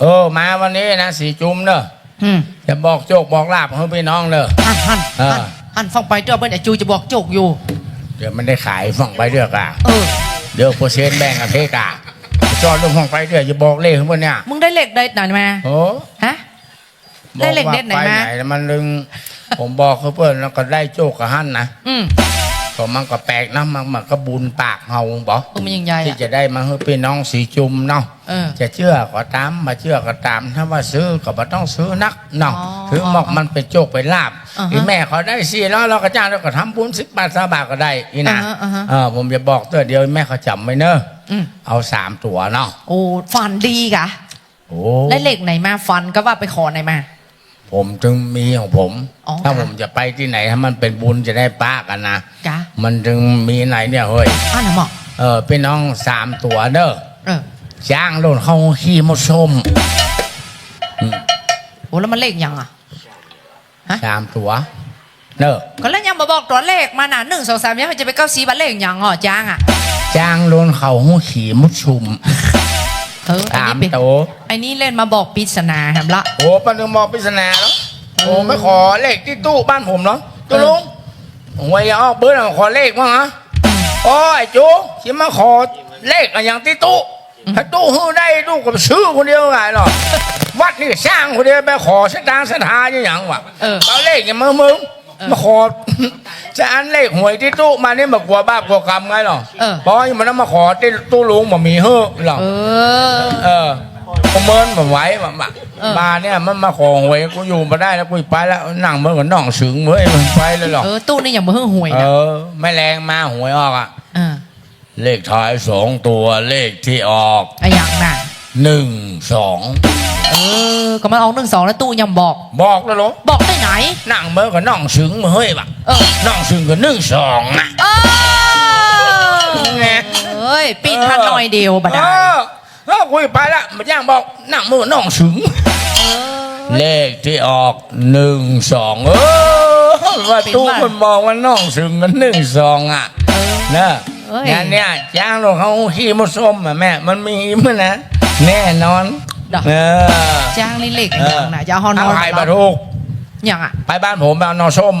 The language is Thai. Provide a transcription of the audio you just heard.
เออ มาวันนี้นะสีจุ่มเนอะอืมจะบอกโจกบอกลาบให้พี่น้องเนอะหันหันเออหันหันฟังไปเดี๋ยวเบิ้ลไอ้จูจะบอกโจกอยู่ เดี๋ยวมันได้ขายฟังไปเดือกอะเออ เดี๋ยวเปอร์เซ็นต์แบ่งกับเทกะจอดลงฟังไปเดือกจะบอกเลขให้พวกเนี่ยมึงได้เหล็กได้ไหนมาโอ้ฮะ ได้เลขเด็ดไหนบอกว่มาไปไหนมันลึง ผมบอกเขาเพื่อนแล้วก็ได้โจกกับหั่นนะ อืม ก็มันก็แปลกนะมันมันก็บุญปากเฮาบอกเออมันยังไงที่อะจะได้มาให้พี่น้องสีจุ่มเนาะเออจะเชื่อก็ตามมาเชื่อก็ตาม ถ้าว่าซื้อก็บ่ต้องซื้อนักเนาะอ๋อถือบอกมันเป็นโจกเป็นลาบอ่าฮะอีแม่เขาได้สี่ร้อยเราก็จ้างเราก็ทำบุญสิบบาทสาบาทก็ได้อีนะอ่าฮะอ่าฮะ เออผมจะบอกตัวเดียวแม่เขาจำไว้เนอะอืมเอาสามตัวเนาะโอ้ฟันดีกะโอ้ได้เหล็กไหนมาฟันก็ว่าไปขอไหนมา ผมจึงมีของผม อ๋อถ้าค่ะผมจะไปที่ไหนถ้ามันเป็นบุญจะได้ป้ากันนะกะ มันจึงมีไหนเนี่ยเฮ้ยอ้าวหน่ะหมอเออพี่น้องสามตัวเนอะเออจ้างโดนเข้าขี้มดส้มโอ้แล้วมันเลขยังอะสามตัวเนอะก็แล้วยังมาบอกตัวเลขมาน่ะหนึ่งสองสามยังมันจะไปเก้าสีบัตรเลขยังอะจ้างอะจ้างโดนเขาหูขี่มุดชุมเออไอ้สามนี่เป็นตัวไอ้นี่เล่นมาบอกปริศนาแหมละ โอ้ปันนึงมองปริศนาแล้วโอ้ไม่ขอเลขที่ตู้บ้านผมเหรอตุลุง หวยออกเบอร์หน่อยขอเลขมั้งฮะโอ้ยจูชิมาขอเลขอะไรอย่างที่ตู้ถ้าตู้ฮือได้ตู้ก็ไปซื้อคนเดียวไงหรอวัดนี่สร้างคนเดียวไปขอสตางค์สถานอย่างวะเออ เอาเลขอย่างมึงมึงมาขอจะอันเลขหวยที่ตู้มานี่มากลัวบ้ากลัวกรรมไงหรอเออเพราะมันต้องมาขอที่ตู้ลุงบ่มีเฮ้อหรอเออ เออผมเมินผมไหว้มามาเออมาเนี่ยมันมาขอหวยกูอยู่มาได้แล้วกูไปแล้วนั่งเมื่อกับน้องสึงเมื่อมันไปเลยหรอกเออตู้นี่อย่างมือหวยเอนะอไม่แรงมาหวยออกอะ เออเลขท้ายสองตัวเลขที่ออกไอ้ยังน่ะหนึ่งสองเออก็มันเอาหนึ่งสองแล้วตู้ยังบอก บอกแล้วเหรอบอกได้ไหนนั่งเมื่อกับน้องสึงเมื่อยบะเออน้องสึงกับหนึ่งสองอะ เออไงเอ้ยปีนทันหน่อยเดียวบัดเอได้อ เออคุยไปแล้วมันย่างบอกนั่งเมื่อกับน้องสึงเออเลขที่ออกหนึ่งสองเออว่าตู้มันบอกว่าน้องสึงกันหนึ่งสองอะเออเนอะเอ้ยงานเนี่ยจ้างลงเขาขี้มดส้มอะแม่ มันมีมั้ยนะแน่นอนดอกเออจ้างลิเล็กเอไอ้อยังน่ะจะเอาฮอนเอาอนใครมาถูกยังอะไปบ้านผมไปเอานอส้ม